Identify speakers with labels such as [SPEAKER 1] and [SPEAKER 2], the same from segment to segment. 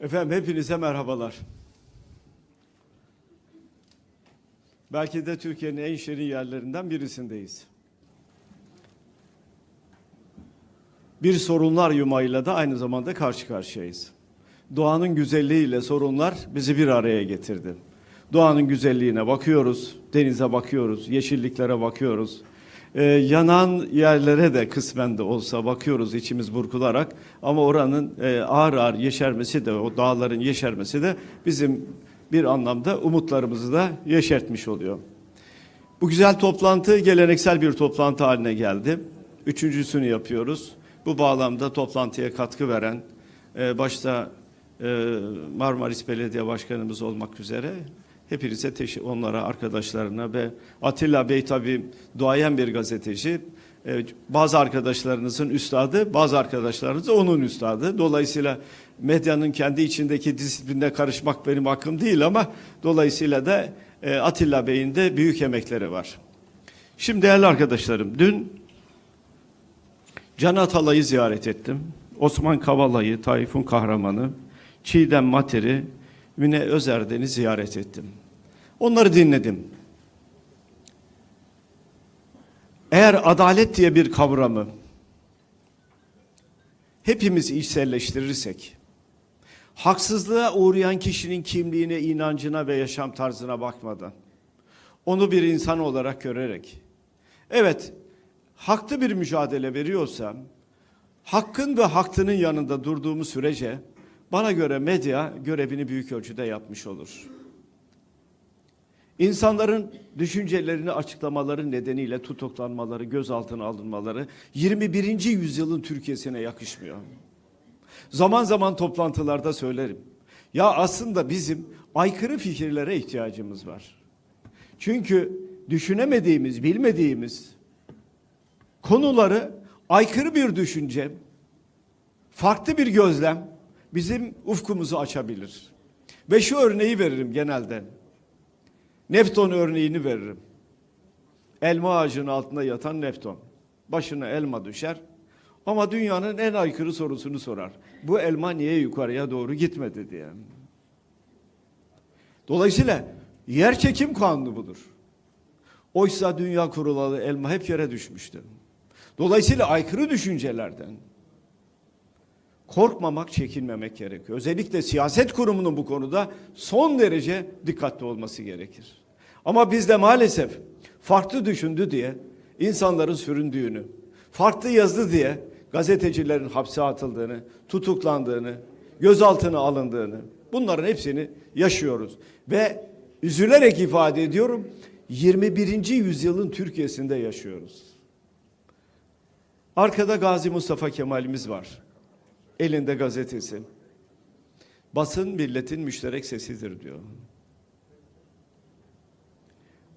[SPEAKER 1] Efendim hepinize merhabalar. Belki de Türkiye'nin en şirin yerlerinden birisindeyiz. Bir sorunlar yumağıyla da aynı zamanda karşı karşıyayız. Doğanın güzelliğiyle sorunlar bizi bir araya getirdi. Doğanın güzelliğine bakıyoruz, denize bakıyoruz, yeşilliklere bakıyoruz. Ee, yanan yerlere de kısmen de olsa bakıyoruz içimiz burkularak ama oranın e, ağır ağır yeşermesi de o dağların yeşermesi de bizim bir anlamda umutlarımızı da yeşertmiş oluyor. Bu güzel toplantı geleneksel bir toplantı haline geldi. Üçüncüsünü yapıyoruz. Bu bağlamda toplantıya katkı veren e, başta e, Marmaris Belediye Başkanımız olmak üzere hepinize onlara arkadaşlarına ve Atilla Bey tabi duayen bir gazeteci. E, bazı arkadaşlarınızın üstadı, bazı arkadaşlarınız da onun üstadı. Dolayısıyla medyanın kendi içindeki disipline karışmak benim hakkım değil ama dolayısıyla da e, Atilla Bey'in de büyük emekleri var. Şimdi değerli arkadaşlarım, dün Can Atalay'ı ziyaret ettim. Osman Kavala'yı, Tayfun Kahraman'ı, Çiğdem Mater'i, Mine Özerden'i ziyaret ettim. Onları dinledim. Eğer adalet diye bir kavramı hepimiz içselleştirirsek, haksızlığa uğrayan kişinin kimliğine, inancına ve yaşam tarzına bakmadan, onu bir insan olarak görerek, evet, haklı bir mücadele veriyorsam, hakkın ve haklının yanında durduğumuz sürece, bana göre medya görevini büyük ölçüde yapmış olur. İnsanların düşüncelerini açıklamaları nedeniyle tutuklanmaları, gözaltına alınmaları 21. yüzyılın Türkiye'sine yakışmıyor. Zaman zaman toplantılarda söylerim. Ya aslında bizim aykırı fikirlere ihtiyacımız var. Çünkü düşünemediğimiz, bilmediğimiz konuları aykırı bir düşünce, farklı bir gözlem bizim ufkumuzu açabilir. Ve şu örneği veririm genelde. Nefton örneğini veririm. Elma ağacının altında yatan Nefton. Başına elma düşer ama dünyanın en aykırı sorusunu sorar. Bu elma niye yukarıya doğru gitmedi diye. Dolayısıyla yer çekim kanunu budur. Oysa dünya kurulalı elma hep yere düşmüştü. Dolayısıyla aykırı düşüncelerden korkmamak, çekinmemek gerekiyor. Özellikle siyaset kurumunun bu konuda son derece dikkatli olması gerekir. Ama bizde maalesef farklı düşündü diye insanların süründüğünü, farklı yazdı diye gazetecilerin hapse atıldığını, tutuklandığını, gözaltına alındığını bunların hepsini yaşıyoruz. Ve üzülerek ifade ediyorum 21. yüzyılın Türkiye'sinde yaşıyoruz. Arkada Gazi Mustafa Kemal'imiz var. Elinde gazetesi. Basın milletin müşterek sesidir diyor.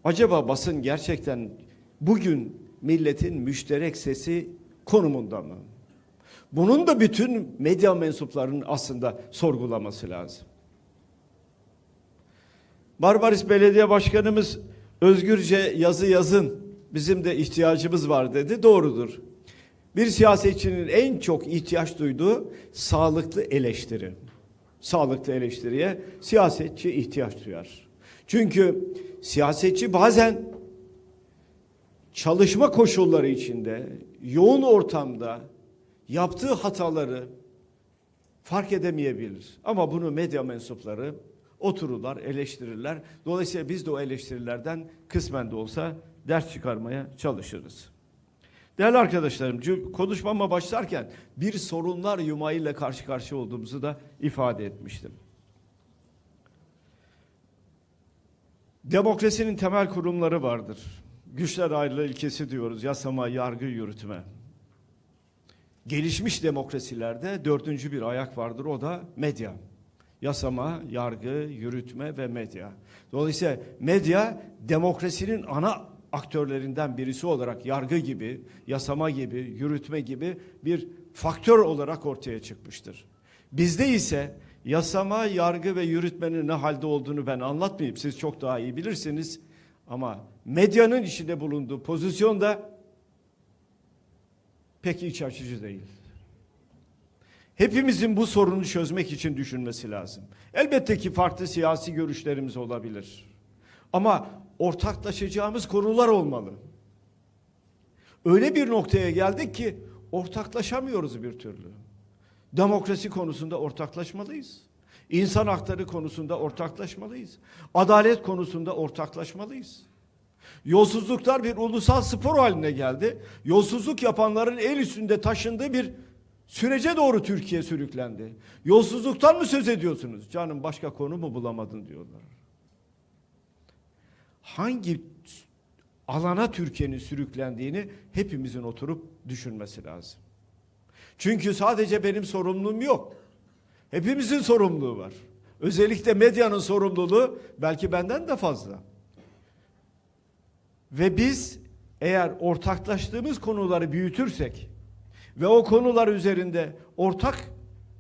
[SPEAKER 1] Acaba basın gerçekten bugün milletin müşterek sesi konumunda mı? Bunun da bütün medya mensuplarının aslında sorgulaması lazım. Barbaris Belediye Başkanımız özgürce yazı yazın bizim de ihtiyacımız var dedi. Doğrudur. Bir siyasetçinin en çok ihtiyaç duyduğu sağlıklı eleştiri. Sağlıklı eleştiriye siyasetçi ihtiyaç duyar. Çünkü siyasetçi bazen çalışma koşulları içinde, yoğun ortamda yaptığı hataları fark edemeyebilir. Ama bunu medya mensupları otururlar, eleştirirler. Dolayısıyla biz de o eleştirilerden kısmen de olsa ders çıkarmaya çalışırız. Değerli arkadaşlarım, konuşmama başlarken bir sorunlar yumağıyla karşı karşıya olduğumuzu da ifade etmiştim. Demokrasinin temel kurumları vardır. Güçler ayrılığı ilkesi diyoruz. Yasama, yargı, yürütme. Gelişmiş demokrasilerde dördüncü bir ayak vardır. O da medya. Yasama, yargı, yürütme ve medya. Dolayısıyla medya demokrasinin ana aktörlerinden birisi olarak yargı gibi, yasama gibi, yürütme gibi bir faktör olarak ortaya çıkmıştır. Bizde ise yasama, yargı ve yürütmenin ne halde olduğunu ben anlatmayayım. Siz çok daha iyi bilirsiniz. Ama medyanın içinde bulunduğu pozisyonda pek iç açıcı değil. Hepimizin bu sorunu çözmek için düşünmesi lazım. Elbette ki farklı siyasi görüşlerimiz olabilir. Ama ortaklaşacağımız konular olmalı. Öyle bir noktaya geldik ki ortaklaşamıyoruz bir türlü. Demokrasi konusunda ortaklaşmalıyız. İnsan hakları konusunda ortaklaşmalıyız. Adalet konusunda ortaklaşmalıyız. Yolsuzluklar bir ulusal spor haline geldi. Yolsuzluk yapanların el üstünde taşındığı bir sürece doğru Türkiye sürüklendi. Yolsuzluktan mı söz ediyorsunuz? Canım başka konu mu bulamadın diyorlar. Hangi alana Türkiye'nin sürüklendiğini hepimizin oturup düşünmesi lazım. Çünkü sadece benim sorumluluğum yok. Hepimizin sorumluluğu var. Özellikle medyanın sorumluluğu belki benden de fazla. Ve biz eğer ortaklaştığımız konuları büyütürsek ve o konular üzerinde ortak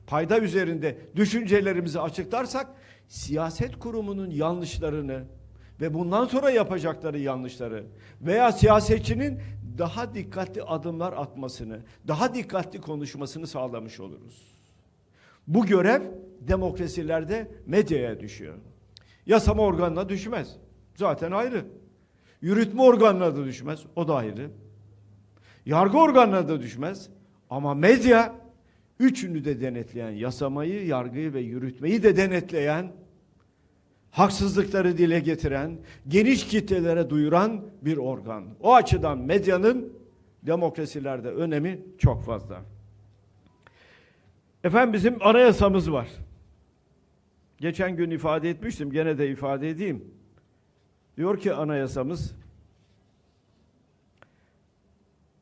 [SPEAKER 1] payda üzerinde düşüncelerimizi açıklarsak siyaset kurumunun yanlışlarını ve bundan sonra yapacakları yanlışları veya siyasetçinin daha dikkatli adımlar atmasını, daha dikkatli konuşmasını sağlamış oluruz. Bu görev demokrasilerde medyaya düşüyor. Yasama organına düşmez. Zaten ayrı. Yürütme organına da düşmez. O da ayrı. Yargı organına da düşmez. Ama medya üçünü de denetleyen, yasamayı, yargıyı ve yürütmeyi de denetleyen, haksızlıkları dile getiren, geniş kitlelere duyuran bir organ. O açıdan medyanın demokrasilerde önemi çok fazla. Efendim bizim anayasamız var. Geçen gün ifade etmiştim, gene de ifade edeyim. Diyor ki anayasamız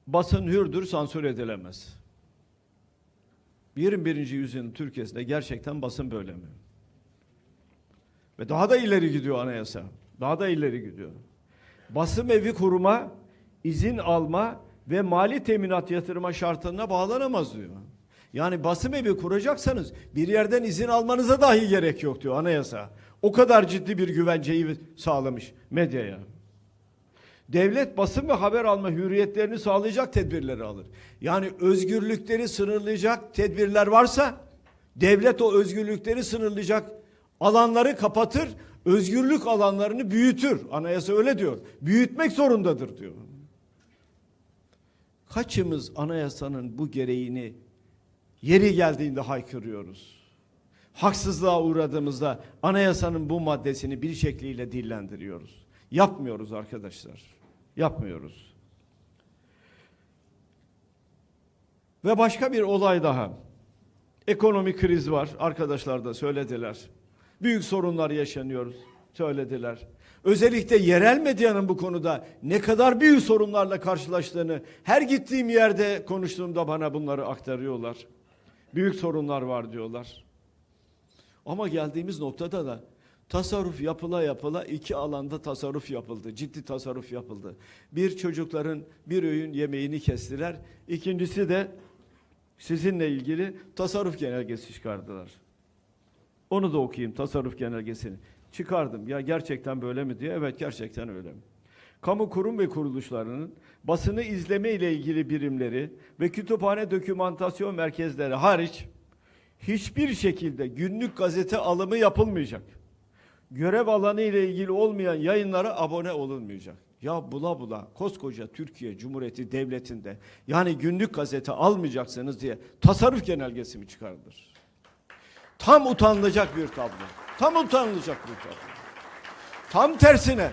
[SPEAKER 1] basın hürdür, sansür edilemez. 21. yüzyılın Türkiye'sinde gerçekten basın böyle mi? Ve daha da ileri gidiyor anayasa. Daha da ileri gidiyor. Basım evi kurma, izin alma ve mali teminat yatırma şartına bağlanamaz diyor. Yani basım evi kuracaksanız bir yerden izin almanıza dahi gerek yok diyor anayasa. O kadar ciddi bir güvenceyi sağlamış medyaya. Devlet basın ve haber alma hürriyetlerini sağlayacak tedbirleri alır. Yani özgürlükleri sınırlayacak tedbirler varsa devlet o özgürlükleri sınırlayacak alanları kapatır, özgürlük alanlarını büyütür. Anayasa öyle diyor. Büyütmek zorundadır diyor. Kaçımız anayasanın bu gereğini yeri geldiğinde haykırıyoruz? Haksızlığa uğradığımızda anayasanın bu maddesini bir şekliyle dillendiriyoruz. Yapmıyoruz arkadaşlar. Yapmıyoruz. Ve başka bir olay daha. Ekonomik kriz var. Arkadaşlar da söylediler. Büyük sorunlar yaşanıyoruz. Söylediler. Özellikle yerel medyanın bu konuda ne kadar büyük sorunlarla karşılaştığını her gittiğim yerde konuştuğumda bana bunları aktarıyorlar. Büyük sorunlar var diyorlar. Ama geldiğimiz noktada da tasarruf yapıla yapıla iki alanda tasarruf yapıldı. Ciddi tasarruf yapıldı. Bir çocukların bir öğün yemeğini kestiler. İkincisi de sizinle ilgili tasarruf genelgesi çıkardılar. Onu da okuyayım tasarruf genelgesini. Çıkardım. Ya gerçekten böyle mi diye. Evet gerçekten öyle. Kamu kurum ve kuruluşlarının basını izleme ile ilgili birimleri ve kütüphane dokümantasyon merkezleri hariç hiçbir şekilde günlük gazete alımı yapılmayacak. Görev alanı ile ilgili olmayan yayınlara abone olunmayacak. Ya bula bula koskoca Türkiye Cumhuriyeti Devleti'nde yani günlük gazete almayacaksınız diye tasarruf genelgesi mi çıkarılır? Tam utanılacak bir tablo. Tam utanılacak bir tablo. Tam tersine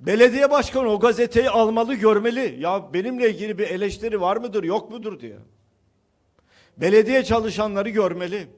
[SPEAKER 1] belediye başkanı o gazeteyi almalı, görmeli. Ya benimle ilgili bir eleştiri var mıdır, yok mudur diye. Belediye çalışanları görmeli.